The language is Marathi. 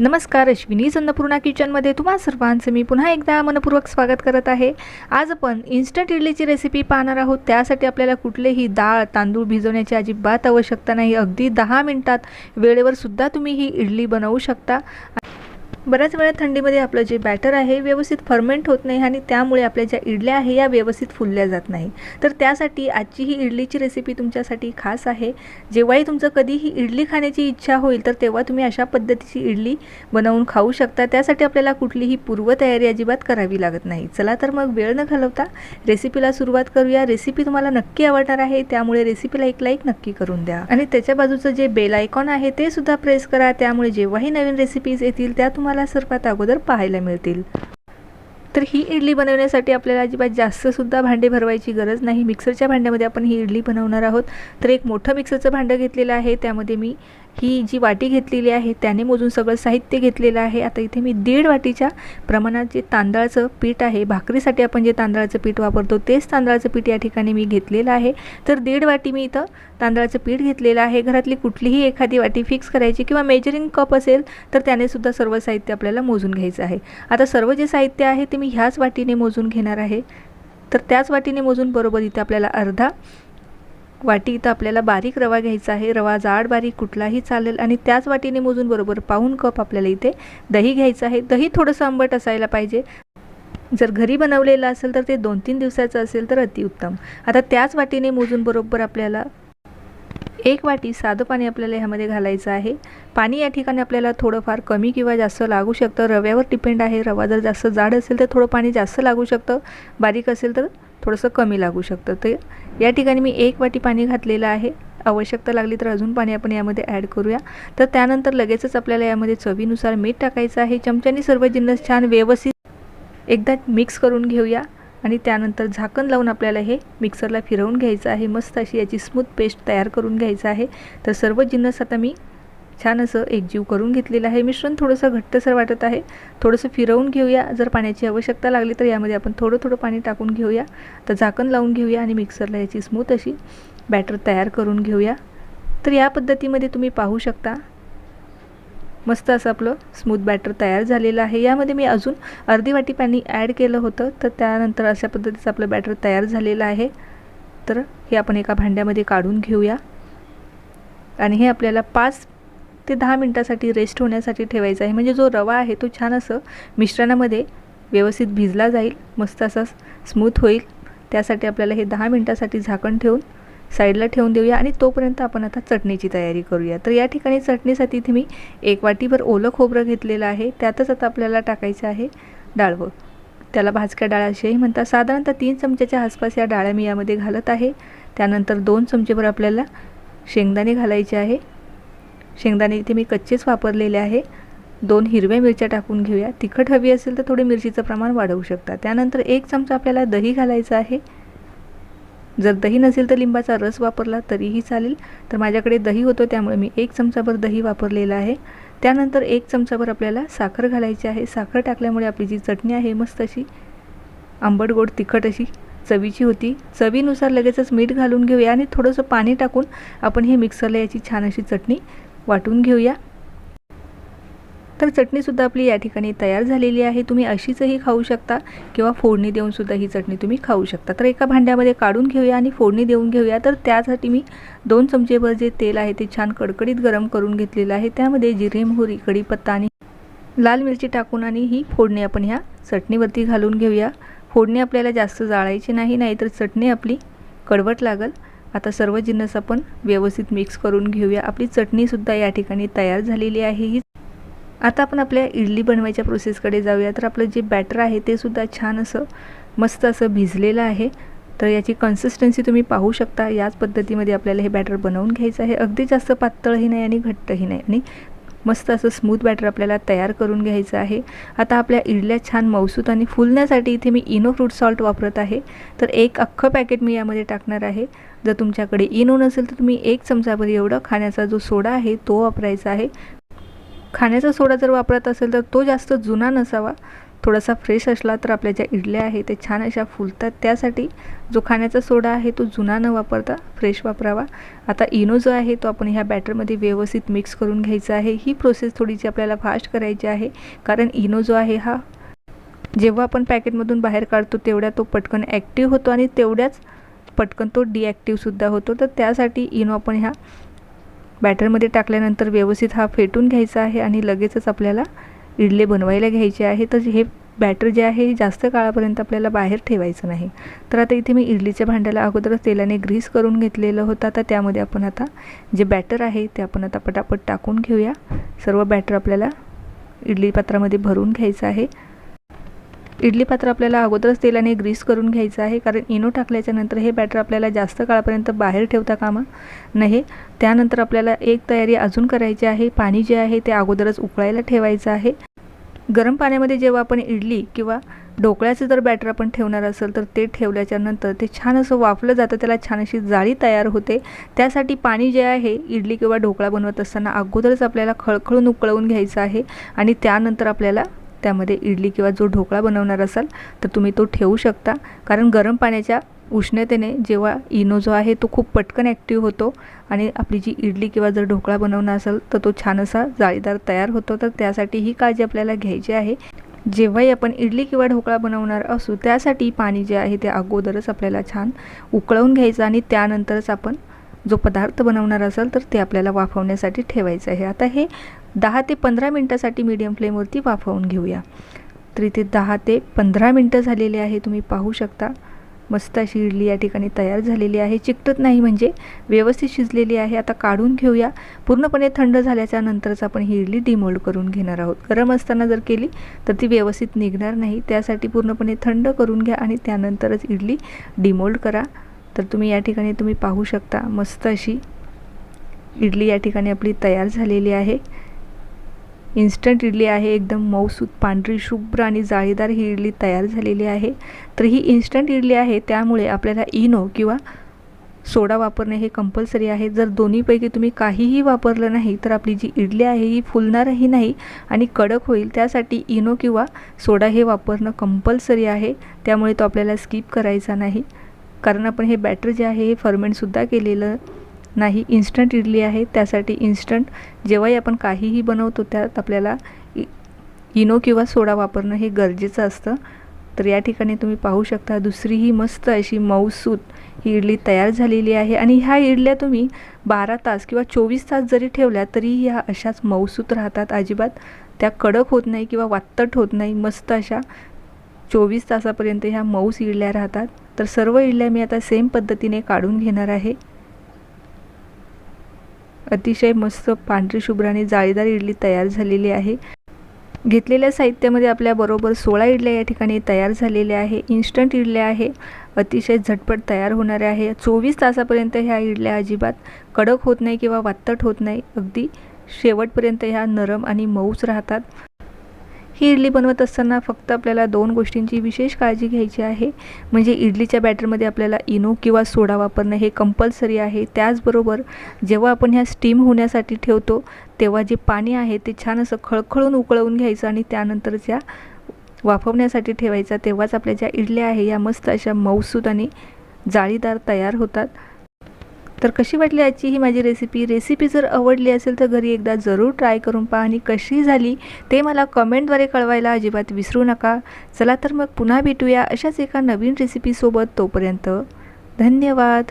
नमस्कार अश्विनी अन्नपूर्णा किचनमध्ये तुम्हा सर्वांचं मी पुन्हा एकदा मनपूर्वक स्वागत करत आहे. आज आपण इन्स्टंट इडलीची रेसिपी पाहणार आहोत. त्यासाठी आपल्याला कुठलेही डाळ तांदूळ भिजवण्याची अजिबात आवश्यकता नाही. अगदी दहा मिनटात वेळेवर सुद्धा तुम्ही ही इडली बनवू शकता. बऱ्याच वेळा थंडीमध्ये आपलं जे बॅटर आहे व्यवस्थित फर्मेंट होत नाही आणि त्यामुळे आपल्या ज्या इडल्या आहे या व्यवस्थित फुलल्या जात नाही. तर त्यासाठी आजची ही इडलीची रेसिपी तुमच्यासाठी खास आहे. जेव्हाही तुमचं कधीही इडली खाण्याची इच्छा होईल तर तेव्हा तुम्ही अशा पद्धतीची इडली बनवून खाऊ शकता. त्यासाठी आपल्याला कुठलीही पूर्वतयारी अजिबात करावी लागत नाही. चला तर मग वेळ न घालवता रेसिपीला सुरुवात करूया. रेसिपी तुम्हाला नक्की आवडणार आहे त्यामुळे रेसिपीला एक लाईक नक्की करून द्या. आणि त्याच्या बाजूचं जे बेल आयकॉन आहे ते सुद्धा प्रेस करा. त्यामुळे जेव्हाही नवीन रेसिपीज येतील त्या तुम्हाला सर्वात अगोदर पाहायला मिळतील. तर ही इडली बनवण्यासाठी आपल्याला अजिबात जास्तसुद्धा भांडे भरवायची गरज नाही. मिक्सरच्या भांड्यामध्ये आपण ही इडली बनवणार आहोत. तर एक मोठं मिक्सरचं भांडं घेतलेलं आहे. त्यामध्ये मी ही जी वाटी घेतलेली आहे त्याने मोजून सगळं साहित्य घेतलेलं आहे. आता इथे मी दीड वाटीच्या प्रमाणात जे तांदळाचं पीठ आहे भाकरीसाठी आपण जे तांदळाचं पीठ वापरतो तेच तांदळाचं पीठ या ठिकाणी मी घेतलेलं आहे. तर दीड वाटी मी इथं तांदळाचं पीठ घेतलेलं आहे. घरातली कुठलीही एखादी वाटी फिक्स करायची किंवा मेजरिंग कप असेल तर त्याने सुद्धा सर्व साहित्य आपल्याला मोजून घ्यायचं आहे. आता सर्व जे साहित्य आहे ते मी ह्याच वाटीने मोजून घेणार आहे. तर त्याच वाटीने मोजून बरोबर इथे आपल्याला अर्धा वाटी इथं आपल्याला बारीक रवा घ्यायचा आहे. रवा जाड बारीक कुठलाही चालेल आणि त्याच वाटीने मोजून बरोबर पाऊन कप आपल्याला इथे दही घ्यायचं आहे. दही थोडंसं आंबट असायला पाहिजे. जर घरी बनवलेलं असेल तर ते दोन तीन दिवसाचं असेल तर अतिउत्तम आता त्याच वाटीने मोजून बरोबर आपल्याला एक वाटी साधं पाणी आपल्याला ह्यामध्ये घालायचं आहे. पाणी या ठिकाणी आपल्याला थोडंफार कमी किंवा जास्त लागू शकतं. रव्यावर डिपेंड आहे. रवा जर जास्त जाड असेल तर थोडं पाणी जास्त लागू शकतं. बारीक असेल तर थोडंसं कमी लागू शकतं. ते या ठिकाणी मी एक वाटी पाणी घातलेलं आहे. आवश्यकता लागली तर अजून पाणी आपण यामध्ये ॲड करूया. तर त्यानंतर लगेचच आपल्याला यामध्ये चवीनुसार मीठ टाकायचं आहे. चमच्यानी सर्व जिन्नस छान व्यवस्थित एकदा मिक्स करून घेऊया. आणि त्यानंतर झाकण लावून आपल्याला हे मिक्सरला फिरवून घ्यायचं आहे. मस्त अशी याची स्मूथ पेस्ट तयार करून घ्यायचं आहे. तर सर्व जिन्नस आता मी छान असं एकजीव करून घेतलेलं आहे. मिश्रण थोडंसं घट्टसर वाटत आहे. थोडंसं फिरवून घेऊया. जर पाण्याची आवश्यकता लागली तर यामध्ये आपण थोडं थोडं पाणी टाकून घेऊया. तर झाकण लावून घेऊया आणि मिक्सरला याची स्मूथ अशी बॅटर तयार करून घेऊया. तर या पद्धतीमध्ये तुम्ही पाहू शकता. मस्त असं आपलं स्मूथ बॅटर तयार झालेलं आहे. यामध्ये मी अजून अर्धी वाटी पाणी ॲड केलं होतं. तर त्यानंतर अशा पद्धतीचं आपलं बॅटर तयार झालेलं आहे. तर हे आपण एका भांड्यामध्ये काढून घेऊया. आणि हे आपल्याला पाच ते दहा मिनटासाठी रेस्ट होण्यासाठी ठेवायचं आहे. म्हणजे जो रवा आहे तो छान असं मिश्रणामध्ये व्यवस्थित भिजला जाईल मस्त असा स्मूथ होईल. त्यासाठी आपल्याला हे दहा मिनटासाठी झाकण ठेवून साईडला ठेवून देऊया आणि तोपर्यंत आपण आता चटणीची तयारी करूया. तर या ठिकाणी चटणीसाठी इथे मी एक वाटीभर ओलं खोबरं घेतलेलं आहे. त्यातच आता आपल्याला टाकायचं आहे डाळवं त्याला भाजक्या डाळ असेही म्हणतात साधारणतः तीन चमच्याच्या आसपास या डाळ्या मी यामध्ये घालत आहे. त्यानंतर दोन चमचेभर आपल्याला शेंगदाणे घालायचे आहे. शेंगदाणे इथे मी कच्चेच वापरलेले आहे. दोन हिरव्या मिरच्या टाकून घेऊया. तिखट हवी असेल तर थोडे मिरचीचं प्रमाण वाढवू शकता. त्यानंतर एक चमचा आपल्याला दही घालायचं आहे. जर दही नसेल तर लिंबाचा रस वापरला तरीही चालेल. तर माझ्याकडे दही होतं त्यामुळे मी एक चमचाभर दही वापरलेलं आहे. त्यानंतर एक चमचाभर आपल्याला साखर घालायची आहे. साखर टाकल्यामुळे आपली जी चटणी आहे मस्त अशी आंबट गोड तिखट अशी चवीची होती. चवीनुसार लगेचच मीठ घालून घेऊया आणि थोडंसं पाणी टाकून आपण हे मिक्सरला याची छान अशी चटणी वाटून घेऊया. तर चटणीसुद्धा आपली या ठिकाणी तयार झालेली आहे. तुम्ही अशीचही खाऊ शकता किंवा फोडणी देऊनसुद्धा ही चटणी तुम्ही खाऊ शकता. तर एका भांड्यामध्ये काढून घेऊया आणि फोडणी देऊन घेऊया. तर त्यासाठी मी दोन चमचेभर जे तेल आहे ते छान कडकडीत गरम करून घेतलेलं आहे. त्यामध्ये जिरे मोहरी कढीपत्ता आणि लाल मिरची टाकून आणि ही फोडणी आपण ह्या चटणीवरती घालून घेऊया. फोडणी आपल्याला जास्त जाळायची नाही नाहीतर चटणी आपली कडवट लागल. आता सर्व जिन्नस आपण व्यवस्थित मिक्स करून घेऊया. आपली चटणीसुद्धा या ठिकाणी तयार झालेली आहे. ही आता आपण आपल्या इडली बनवायच्या प्रोसेसकडे जाऊया. तर आपलं जे बॅटर आहे ते सुद्धा छान असं मस्त असं भिजलेलं आहे. तर याची कन्सिस्टन्सी तुम्ही पाहू शकता. याच पद्धतीमध्ये आपल्याला हे बॅटर बनवून घ्यायचं आहे. अगदी जास्त पातळही नाही आणि घट्टही नाही. आणि मस्त असं स्मूथ बॅटर आपल्याला तयार करून घ्यायचं आहे. आता आपल्या इडल्या छान मौसूत आणि फुलण्यासाठी इथे मी इनो फ्रूट सॉल्ट वापरत आहे. तर एक अख्खं पॅकेट मी यामध्ये टाकणार आहे. जर तुमच्याकडे इनो नसेल तर तुम्ही एक चमचाभर एवढं खाण्याचा जो सोडा आहे तो वापरायचा आहे. खाण्याचा सोडा जर वापरत असेल तर तो जास्त जुना नसावा. थोडासा फ्रेश असला तर आपल्या ज्या इडल्या आहे ते छान अशा फुलतात. त्यासाठी जो खाण्याचा सोडा आहे तो जुना न वापरता फ्रेश वापरावा. आता इनो जो आहे तो आपण ह्या बॅटरमध्ये व्यवस्थित मिक्स करून घ्यायचा आहे. ही प्रोसेस थोडीशी आपल्याला फास्ट करायची आहे कारण इनो जो आहे हा जेव्हा आपण पॅकेटमधून बाहेर काढतो तेवढ्या तो पटकन ॲक्टिव्ह होतो आणि तेवढ्याच पटकन तो डिॲक्टिव्हसुद्धा होतो. तर त्यासाठी इनो आपण ह्या बॅटरमध्ये टाकल्यानंतर व्यवस्थित हा फेटून घ्यायचा आहे आणि लगेचच आपल्याला इडले बनवायला घ्यायचे आहे तर हे बॅटर जे आहे हे जास्त काळापर्यंत आपल्याला बाहेर ठेवायचं नाही. तर आता इथे मी इडलीच्या भांड्याला अगोदरच तेलाने ग्रीस करून घेतलेलं होतं. आता त्यामध्ये आपण आता जे बॅटर आहे ते आपण आता पटापट टाकून घेऊया. सर्व बॅटर आपल्याला इडली पात्रामध्ये भरून घ्यायचं आहे. इडली पात्र आपल्याला अगोदरच तेलाने ग्रीस करून घ्यायचं आहे कारण इनो टाकल्याच्या नंतर हे बॅटर आपल्याला जास्त काळापर्यंत बाहेर ठेवता कामा नाही त्यानंतर आपल्याला एक तयारी अजून करायची आहे. पाणी जे आहे ते अगोदरच उकळायला ठेवायचं आहे. गरम पाण्यामध्ये जेव्हा आपण इडली किंवा ढोकळ्याचं जर बॅटर आपण ठेवणार असेल तर ते ठेवल्याच्या नंतर ते छान असं वाफलं जातं त्याला छान अशी जाळी तयार होते. त्यासाठी पाणी जे आहे इडली किंवा ढोकळा बनवत असताना अगोदरच आपल्याला खळखळून उकळवून घ्यायचं आहे आणि त्यानंतर आपल्याला त्यामध्ये इडली किंवा जो ढोकळा बनवणार असाल तर तुम्ही तो ठेवू शकता. कारण गरम पाण्याच्या उष्णतेने जेव्हा इनो जो आहे तो खूप पटकन ॲक्टिव्ह होतो आणि आपली जी इडली किंवा जर ढोकळा बनवणं असेल तर तो छान असा जाळीदार तयार होतो. तर त्यासाठी ही काळजी आपल्याला घ्यायची आहे. जेव्हाही आपण इडली किंवा ढोकळा बनवणार असू त्यासाठी पाणी जे आहे ते अगोदरच आपल्याला छान उकळवून घ्यायचं आणि त्यानंतरच आपण जो पदार्थ बनवणार असेल तर ते आपल्याला वाफवण्यासाठी ठेवायचं आहे. आता हे दहा ते पंधरा मिनटासाठी मीडियम फ्लेमवरती वाफवून घेऊया. तर इथे दहा ते पंधरा मिनटं झालेले आहे तुम्ही पाहू शकता. मस्त अशी इडली या ठिकाणी तयार झालेली आहे. चिकटत नाही म्हणजे व्यवस्थित शिजलेली आहे. आता काढून घेऊया. पूर्णपणे थंड झाल्याच्या नंतरच आपण ही इडली डिमोल्ड करून घेणार आहोत. गरम असताना जर केली तर ती व्यवस्थित निघणार नाही. त्यासाठी पूर्णपणे थंड करून घ्या आणि त्यानंतरच इडली डिमोल्ड करा. तर तुम्ही या ठिकाणी तुम्ही पाहू शकता मस्त अशी इडली या ठिकाणी आपली तयार झालेली आहे. इन्स्टंट इडली आहे. एकदम मऊसूत पांढरी शुभ्र आणि जाळीदार ही इडली तयार झालेली आहे. तर ही इन्स्टंट इडली आहे. त्यामुळे आपल्याला इनो किंवा सोडा वापरणे हे कंपल्सरी आहे. जर दोन्हीपैकी तुम्ही काहीही वापरलं नाही तर आपली जी इडली आहे ही फुलणारही नाही आणि कडक होईल. त्यासाठी इनो किंवा सोडा हे वापरणं कंपल्सरी आहे. त्यामुळे तो आपल्याला स्किप करायचा नाही. कारण आपण हे बॅटर जे आहे हे फर्मेंटसुद्धा केलेलं नाही इन्स्टंट इडली आहे त्यासाठी इन्स्टंट जेव्हाही आपण काहीही बनवतो त्यात आपल्याला इ इनो किंवा सोडा वापरणं हे गरजेचं असतं. तर या ठिकाणी तुम्ही पाहू शकता दुसरी ही मस्त अशी मऊसूत ही इडली तयार झालेली आहे. आणि ह्या इडल्या तुम्ही बारा तास किंवा चोवीस तास जरी ठेवल्या तरी ह्या अशाच मऊसूत राहतात. अजिबात त्या कडक होत नाही किंवा वात्तट होत नाही. मस्त अशा चोवीस तासापर्यंत ह्या मऊस इडल्या राहतात. तर सर्व इडल्या मी आता सेम पद्धतीने काढून घेणार आहे. अतिशय मस्त पांढरी शुभ्राने जाळीदार इडली तयार झालेली आहे. घेतलेल्या साहित्यामध्ये आपल्याबरोबर सोळा इडल्या या ठिकाणी तयार झालेल्या आहे. इन्स्टंट इडल्या आहे. अतिशय झटपट तयार होणाऱ्या आहे. चोवीस तासापर्यंत ह्या इडल्या अजिबात कडक होत नाही किंवा वात्तट होत नाही. अगदी शेवटपर्यंत ह्या नरम आणि मऊच राहतात. ही इडली बनवत असताना फक्त आपल्याला दोन गोष्टींची विशेष काळजी घ्यायची आहे. म्हणजे इडलीच्या बॅटरमध्ये आपल्याला इनो किंवा सोडा वापरणं हे कंपल्सरी आहे. त्याचबरोबर जेव्हा आपण ह्या स्टीम होण्यासाठी ठेवतो तेव्हा जे पाणी आहे ते छान असं खळखळून उकळवून घ्यायचं आणि त्यानंतर ज्या वाफवण्यासाठी ठेवायचा तेव्हाच आपल्या ज्या इडल्या आहे या मस्त अशा मऊसूत आणि जाळीदार तयार होतात. तर कशी वाटली आजची ही माझी रेसिपी रेसिपी जर आवडली असेल तर घरी एकदा जरूर ट्राय करून पहा आणि कशी झाली ते मला कमेंटद्वारे कळवायला अजिबात विसरू नका. चला तर मग पुन्हा भेटूया अशाच एका नवीन रेसिपीसोबत तोपर्यंत. धन्यवाद.